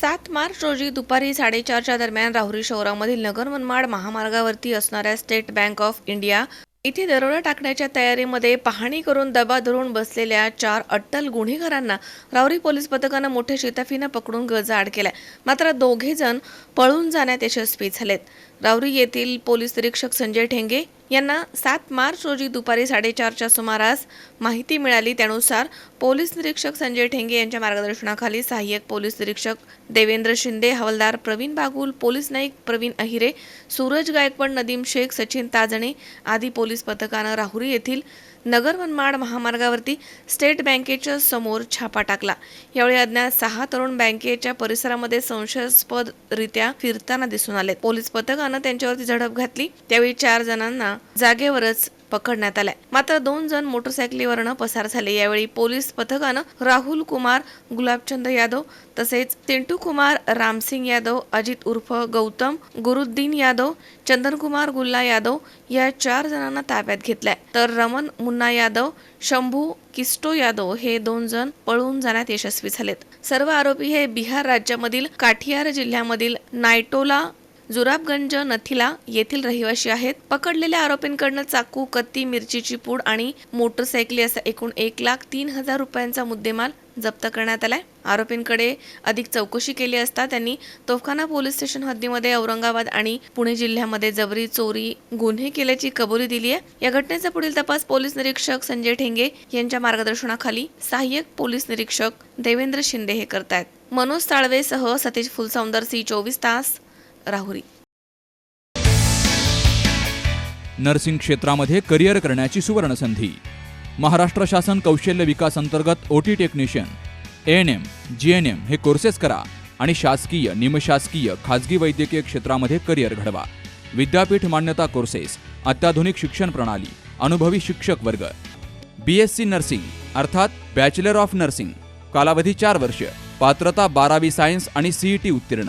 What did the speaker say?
सात मार्च रोजी दुपारी साडेचारच्या दरम्यान राहुरी शहरामधील नगर मनमाड महामार्गावरती असणाऱ्या स्टेट बँक ऑफ इंडिया इथे दरोडा टाकण्याच्या तयारीमध्ये पाहणी करून दबा धरून बसलेल्या चार अट्टल गुन्हेगारांना राहुरी पोलीस पथकानं मोठ्या शिताफीनं पकडून गजाआड केलाय. मात्र दोघे जण पळून जाण्यात यशस्वी झालेत. राहुरी येथील पोलीस निरीक्षक संजय ठेंगे यांना सात मार्च रोजी दुपारी साडेचारच्या सुमारास माहिती मिळाली. त्यानुसार पोलीस निरीक्षक संजय ठेंगे यांच्या मार्गदर्शनाखाली सहाय्यक पोलीस निरीक्षक देवेंद्र शिंदे हवालदार प्रवीण बागुल पोलीस नाईक प्रवीण अहिरे सूरज गायकवाड नदीम शेख सचिन ताजणे आदी पोलीस पथकानं राहुरी येथील नगर मनमाड महामार्गावरती स्टेट बँकेच्या समोर छापा टाकला. यावेळी अज्ञात सहा तरुण बँकेच्या परिसरामध्ये संशयास्पदरित्या फिरताना दिसून आले. पोलीस पथकानं त्यांच्यावरती झडप घातली. त्यावेळी चार जणांना जागेवरच पकडण्यात आलाय. मात्र दोन जण मोटरसायकलीवरनं पसार झाले. यावेळी पोलीस पथकानं राहुल कुमार गुलाबचंद यादव तसेच तिंटू कुमार रामसिंग यादव अजित उर्फ गौतम गुरुद्दीन यादव चंदनकुमार गुल्ला यादव या चार जणांना ताब्यात घेतलाय. तर रमन मुन्ना यादव शंभू किस्टो यादव हे दोन जण पळून जाण्यात यशस्वी झालेत. सर्व आरोपी हे बिहार राज्यामधील काठियार जिल्ह्यामधील नायटोला जुराबगंज नथिला येथील रहिवासी आहेत. पकडलेल्या आरोपींकडनं चाकू कत्ती मिरचीची पूड आणि मोटरसायकली असा एकूण एक लाख तीन हजार रुपयांचा मुद्देमाल जप्त करण्यात आलाय. आरोपींकडे अधिक चौकशी केली असता त्यांनी तोफखाना पोलीस स्टेशन हद्दीमध्ये औरंगाबाद आणि पुणे जिल्ह्यामध्ये जबरी चोरी गुन्हे केल्याची कबुली दिली आहे या घटनेचा पुढील तपास पोलीस निरीक्षक संजय ठेंगे यांच्या मार्गदर्शनाखाली सहाय्यक पोलीस निरीक्षक देवेंद्र शिंदे हे करतायत. मनोज ताळवेसह सतीश फुलसौंदर सी चोवीस तास राहुरी. नर्सिंग क्षेत्रामध्ये करिअर करण्याची सुवर्णसंधी. महाराष्ट्र शासन कौशल्य विकास अंतर्गत O T technician A N M G N M हे कोर्सेस करा आणि शासकीय निमशासकीय खाजगी वैद्यकीय क्षेत्रामध्ये करिअर घडवा. विद्यापीठ मान्यता कोर्सेस अत्याधुनिक शिक्षण प्रणाली अनुभवी शिक्षक वर्ग. बी एस सी नर्सिंग अर्थात बॅचलर ऑफ नर्सिंग कालावधी चार वर्ष पात्रता बारावी सायन्स आणि सीईटी उत्तीर्ण.